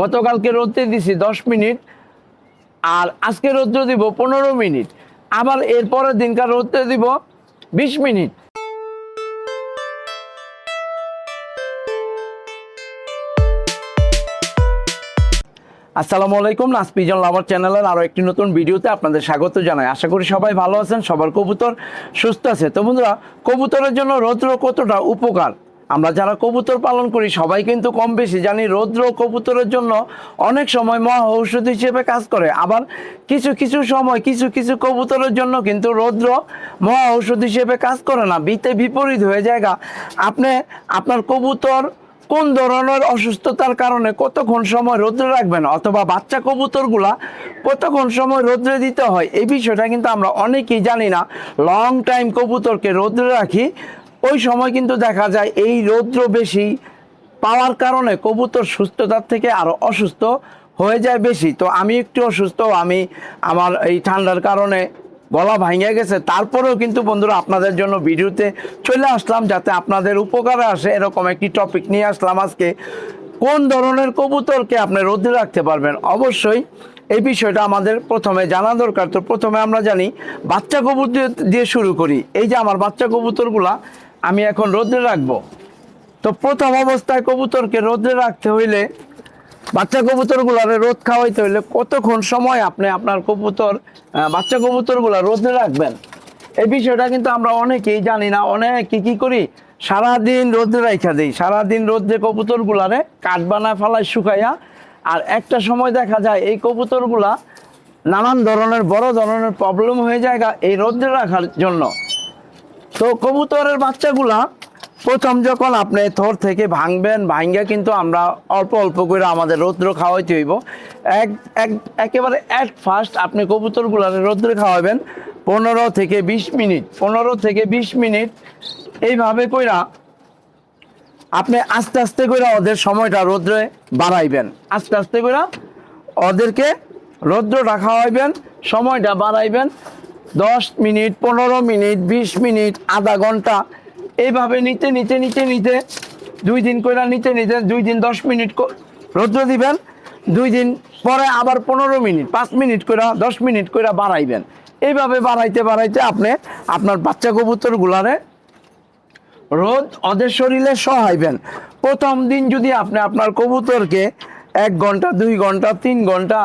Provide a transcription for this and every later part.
গতকালকে রোদ্রে দিছি দশ মিনিট, আর আজকে রৌদ্র দিব পনেরো মিনিট। আবার এরপরের দিনকার রৌদ্র দিব বিশ মিনিট। আসসালামু আলাইকুম নাসপিজন লাভার চ্যানেলের আরও একটি নতুন ভিডিওতে আপনাদের স্বাগত জানাই। আশা করি সবাই ভালো আছেন, সবার কবুতর সুস্থ আছে। তো বন্ধুরা, কবুতরের জন্য রৌদ্র কতটা উপকার? আমরা যারা কবুতর পালন করি, সবাই কিন্তু কম বেশি জানি রৌদ্র কবুতরের জন্য অনেক সময় মহা ঔষধ হিসেবে কাজ করে। আবার কিছু কিছু সময় কিছু কিছু কবুতরের জন্য কিন্তু রৌদ্র মহা ঔষধ হিসেবে কাজ করে না। বিতে বিপরীত হয়ে জায়গা আপনি, আপনার কবুতর কোন ধরনের অসুস্থতার কারণে কতক্ষণ সময় রোদ্রে রাখবেন? অথবা বাচ্চা কবুতরগুলা কতক্ষণ সময় রোদ্রে দিতে হয়? এই বিষয়টা কিন্তু আমরা অনেকেই জানি না। লং টাইম কবুতরকে রোদ্রে রাখি ওই সময় কিন্তু দেখা যায় এই রৌদ্র বেশি পাওয়ার কারণে কবুতর সুস্থতার থেকে আরও অসুস্থ হয়ে যায় বেশি। তো আমি একটু অসুস্থ, আমি আমার এই ঠান্ডার কারণে গলা ভাঙে গেছে। তারপরেও কিন্তু বন্ধুরা আপনাদের জন্য ভিডিওতে চলে আসলাম যাতে আপনাদের উপকারে আসে এরকম একটি টপিক নিয়ে আসলাম আজকে। কোন ধরনের কবুতরকে আপনি রোদে রাখতে পারবেন? অবশ্যই এই বিষয়টা আমাদের প্রথমে জানা দরকার। তো প্রথমে আমরা জানি, বাচ্চা কবুতর দিয়ে শুরু করি। এই যে আমার বাচ্চা কবুতরগুলা আমি এখন রোদে রাখব। তো প্রথম অবস্থায় কবুতরকে রোদে রাখতে হইলে, বাচ্চা কবুতরগুলারে রোদ খাওয়াইতে হইলে কতক্ষণ সময় আপনি আপনার কবুতর বাচ্চা কবুতরগুলা রোদে রাখবেন? এই বিষয়টা কিন্তু আমরা অনেকেই জানি না, অনেক কি করি? সারাদিন রোদে রাখা দিই। সারাদিন রোদে কবুতরগুলারে কাঠ বানায় ফালায় শুকাইয়া, আর একটা সময় দেখা যায় এই কবুতরগুলা নানান ধরনের, বড় ধরনের প্রবলেম হয়ে যায় এই রোদে রাখার জন্য। তো কবুতরের বাচ্চাগুলা প্রথম যখন আপনি থর থেকে ভাঙবেন ভাঙ্গে কিন্তু আমরা অল্প অল্প করে আমাদের রৌদ্র খাওয়াইতে হইব। এক এক, একেবারে অ্যাট ফার্স্ট আপনি কবুতরগুলার রৌদ্র খাওয়াবেন পনেরো থেকে বিশ মিনিট, পনেরো থেকে বিশ মিনিট। এইভাবে কইরা আপনি আস্তে আস্তে করে ওদের সময়টা রৌদ্রে বাড়াইবেন। আস্তে আস্তে করে ওদেরকে রৌদ্রটা খাওয়াইবেন, সময়টা বাড়াইবেন। দশ মিনিট, পনেরো মিনিট, বিশ মিনিট, আধা ঘণ্টা। এইভাবে নিতে নিতে নিতে নিতে, দুই দিন করে নিতে নিতে, দুই দিন দশ মিনিট রৌদ্র দিবেন, দুই দিন পরে আবার পনেরো মিনিট, পাঁচ মিনিট করে দশ মিনিট করে বাড়াইবেন। এইভাবে বাড়াইতে বাড়াইতে আপনি আপনার বাচ্চা কবুতরগুলারে রোদ ওদের শরীরে সহাইবেন। প্রথম দিন যদি আপনি আপনার কবুতরকে এক ঘণ্টা, দুই ঘণ্টা, তিন ঘণ্টা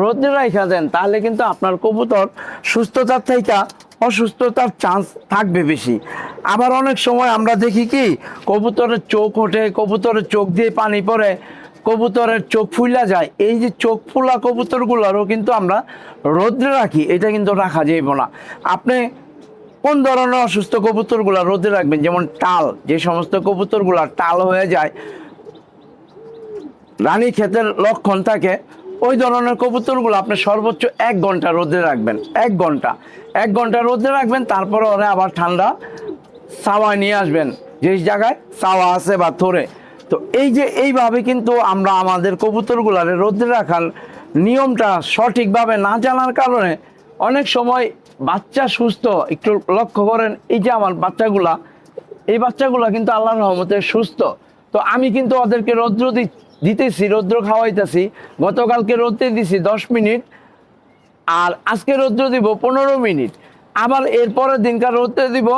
রোদে রাখা দেন, তাহলে কিন্তু আপনার কবুতর সুস্থতার থেকে অসুস্থতার চান্স থাকবে বেশি। আবার অনেক সময় আমরা দেখি কি, কবুতরের চোখ ওঠে, কবুতরের চোখ দিয়ে পানি পড়ে, কবুতরের চোখ ফুলা যায়। এই যে চোখ ফুলা কবুতরগুলোরও কিন্তু আমরা রোদ্রে রাখি, এটা কিন্তু রাখা যাইব না। আপনি কোন ধরনের অসুস্থ কবুতরগুলো রোদে রাখবেন? যেমন টাল যে সমস্ত কবুতরগুলা টাল হয়ে যায়, রানী ক্ষেতের লক্ষণ থাকে ওই ধরনের কবুতরগুলো আপনি সর্বোচ্চ এক ঘণ্টা রোদে রাখবেন, এক ঘণ্টা। এক ঘণ্টা রোদে রাখবেন, তারপরে ওরা আবার ঠান্ডা সাওয়ায় নিয়ে আসবেন। যে জায়গায় সাওয়া আছে বা থরে। তো এই যে এইভাবে কিন্তু আমরা আমাদের কবুতরগুলারে রোদে রাখার নিয়মটা সঠিকভাবে না জানার কারণে অনেক সময় বাচ্চা সুস্থ, একটু লক্ষ্য করেন, এই যে আমার বাচ্চাগুলা, এই বাচ্চাগুলা কিন্তু আল্লাহর রহমতে সুস্থ। তো আমি কিন্তু ওদেরকে রৌদ্র দি- দিতেছি, রৌদ্র খাওয়াইতেছি, গতকালকে রৌদ্রে দিছি দশ মিনিট, আর আজকে রৌদ্র দিব পনেরো মিনিট। আবার এরপরের দিনকার রৌদ্রে দিব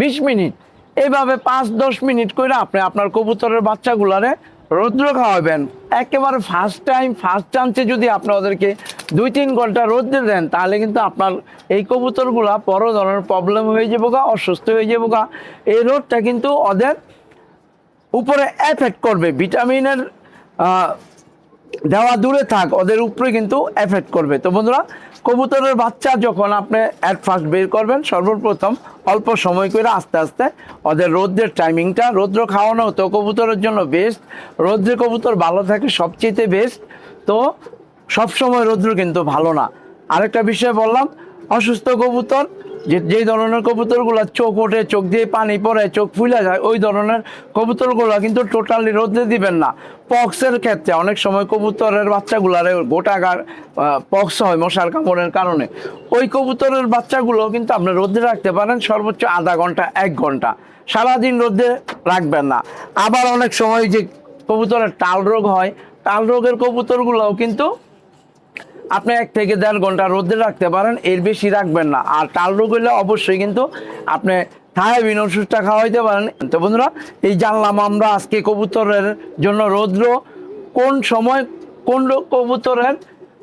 বিশ মিনিট। এইভাবে পাঁচ, দশ মিনিট করে আপনি আপনার কবুতরের বাচ্চাগুলারে রৌদ্র খাওয়াবেন। একেবারে ফার্স্ট টাইম ফার্স্ট চান্সে যদি আপনি ওদেরকে দুই, তিন ঘণ্টা রোদ্রে দেন, তাহলে কিন্তু আপনার এই কবুতরগুলা বড় ধরনের প্রবলেম হয়ে যাব গা, অসুস্থ হয়ে যাব গা। এই রোদটা কিন্তু ওদের উপরে এফেক্ট করবে। ভিটামিনের দেওয়া দূরে থাক, ওদের উপরে কিন্তু এফেক্ট করবে। তো বন্ধুরা, কবুতরের বাচ্চা যখন আপনি অ্যাট ফার্স্ট বের করবেন, সর্বপ্রথম অল্প সময় করে আস্তে আস্তে ওদের রোদ্রের টাইমিংটা রৌদ্র খাওয়ানো তো কবুতরের জন্য বেস্ট রৌদ্রে কবুতর ভালো থাকে সবচেয়ে বেস্ট তো সবসময় রৌদ্র কিন্তু ভালো না। আরেকটা বিষয় বললাম, অসুস্থ কবুতর যে ধরনের কবুতরগুলো চোখ ওঠে, চোখ দিয়ে পানি পড়ে, চোখ ফুলে যায়, ওই ধরনের কবুতরগুলো কিন্তু টোটালি রোদে দিবেন না। পক্সের ক্ষেত্রে অনেক সময় কবুতরের বাচ্চাগুলারে গোটাগার পক্স হয় মশার কামড়ের কারণে। ওই কবুতরের বাচ্চাগুলো কিন্তু আপনি রোদে রাখতে পারেন সর্বোচ্চ আধা ঘণ্টা, এক ঘণ্টা। সারাদিন রোদে রাখবেন না। আবার অনেক সময় যে কবুতরের টাল রোগ হয় টাল রোগের কবুতরগুলোও কিন্তু আপনি এক থেকে দেড় ঘণ্টা রোদে রাখতে পারেন, এর বেশি রাখবেন না। আর টাল রোগ হলে অবশ্যই কিন্তু আপনি থায়াবিন ওষুধটা খাওয়াইতে পারেন। তো বন্ধুরা, এই জানলাম আমরা আজকে কবুতরের জন্য রৌদ্র কোন সময়, কোন কবুতরের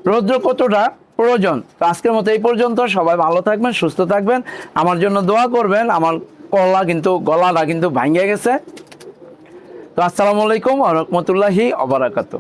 রৌদ্র কতটা প্রয়োজন। তো আজকের মতো এই পর্যন্ত। সবাই ভালো থাকবেন, সুস্থ থাকবেন। আমার জন্য দোয়া করবেন। আমার গলা কিন্তু, গলাটা কিন্তু ভাঙে গেছে। তো আসসালামু আলাইকুম রহমতুল্লাহি অবরাকাতু